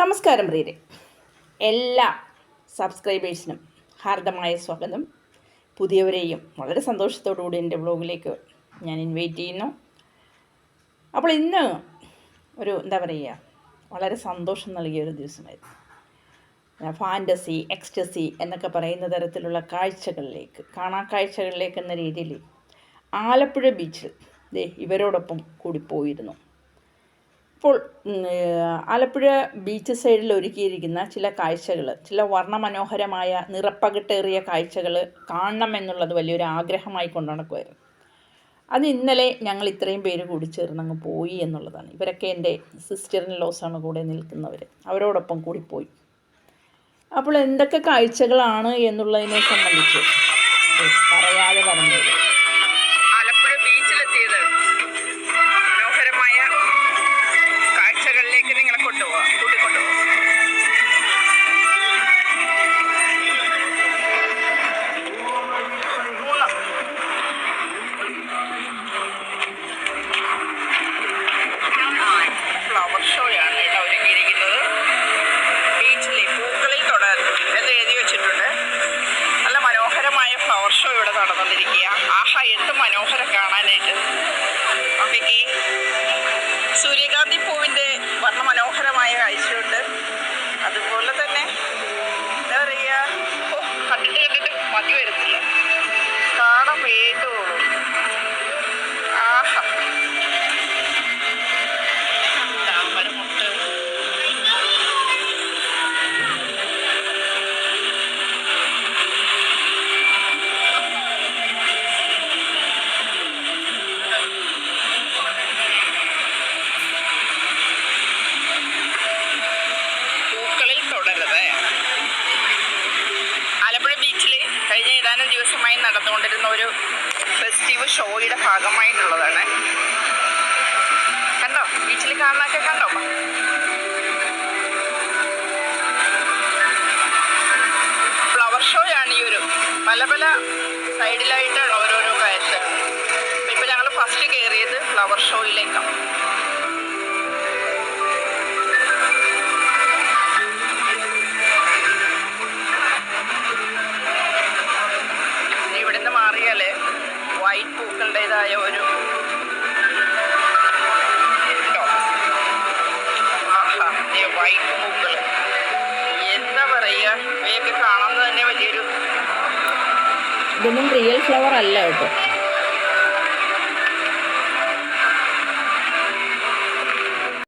നമസ്കാരം പ്രിയരെ. എല്ലാ സബ്സ്ക്രൈബേഴ്സിനും ഹാർദമായ സ്വാഗതം. പുതിയവരെയും വളരെ സന്തോഷത്തോടുകൂടി എന്റെ വ്ളോഗിലേക്ക് ഞാൻ ഇൻവൈറ്റ് ചെയ്യുന്നു. അപ്പോൾ ഇന്ന് ഒരു എന്താ പറയുക വളരെ സന്തോഷം നൽകിയ ഒരു ദിവസമായിരുന്നു. ഫാന്റസി എക്സ്റ്റസി എന്നൊക്കെ പറയുന്ന തരത്തിലുള്ള കാഴ്ചകളിലേക്ക് കാണാ കാഴ്ചകളിലേക്ക് എന്ന രീതിയിൽ ആലപ്പുഴ ബീച്ചിൽ ദേ ഇവരോടൊപ്പം കൂടി പോയിരുന്നു. ഇപ്പോൾ ആലപ്പുഴ ബീച്ച് സൈഡിൽ ഒരുക്കിയിരിക്കുന്ന ചില കാഴ്ചകൾ ചില വർണമനോഹരമായ നിറപ്പകിട്ടേറിയ കാഴ്ചകൾ കാണണമെന്നുള്ളത് വലിയൊരു ആഗ്രഹമായി കൊണ്ടു നടക്കുമായിരുന്നു അത് ഇന്നലെ ഞങ്ങൾ ഇത്രയും പേര് കൂടി ചേർന്ന് അങ്ങ് പോയി എന്നുള്ളതാണ്. ഇവരൊക്കെ എന്റെ സിസ്റ്ററിൻ ലോസാണ് കൂടെ നിൽക്കുന്നവർ അവരോടൊപ്പം കൂടി പോയി. അപ്പോൾ എന്തൊക്കെ കാഴ്ചകളാണ് എന്നുള്ളതിനെ സംബന്ധിച്ച് പറയാതെ പറഞ്ഞത് ഇവിടെ ആഹ എന്ത് മനോഹരം കാണാനായിട്ട്. നോക്കിക്കേ സൂര്യകാന്തി പൂവിന്റെ വർണമനോഹരമായ കാഴ്ചയുണ്ട്. അതുപോലെ തന്നെ എന്താ പറയുക? കണ്ടിട്ട് കണ്ടിട്ട് മതി വരുന്നില്ല കാണാൻ വേണ്ടുള്ളൂ ദിവസമായി നടന്നുകൊണ്ടിരുന്ന ഒരു ഫെസ്റ്റീവ് ഷോയുടെ ഭാഗമായിട്ടുള്ളതാണ്. കണ്ടോ? വീട്ടിൽ കാണാനൊക്കെ കണ്ടോ? ഫ്ലവർ ഷോയാണ് ഈ ഒരു പല പല സൈഡിലായിട്ടാണ് ഓരോരോ കാര്യത്തിൽ ഇപ്പം ഞങ്ങൾ ഫസ്റ്റ് കയറിയത് ഫ്ലവർ ഷോയിലേക്കാണ് വൈറ്റ് പൂക്കളുടേതായ ഒരു വൈറ്റ് പൂക്കൾ എന്താ പറയുക? ഇവയൊക്കെ കാണുന്നത് തന്നെ വലിയൊരു ഇതൊന്നും റിയൽ ഫ്ലവർ അല്ല കേട്ടോ.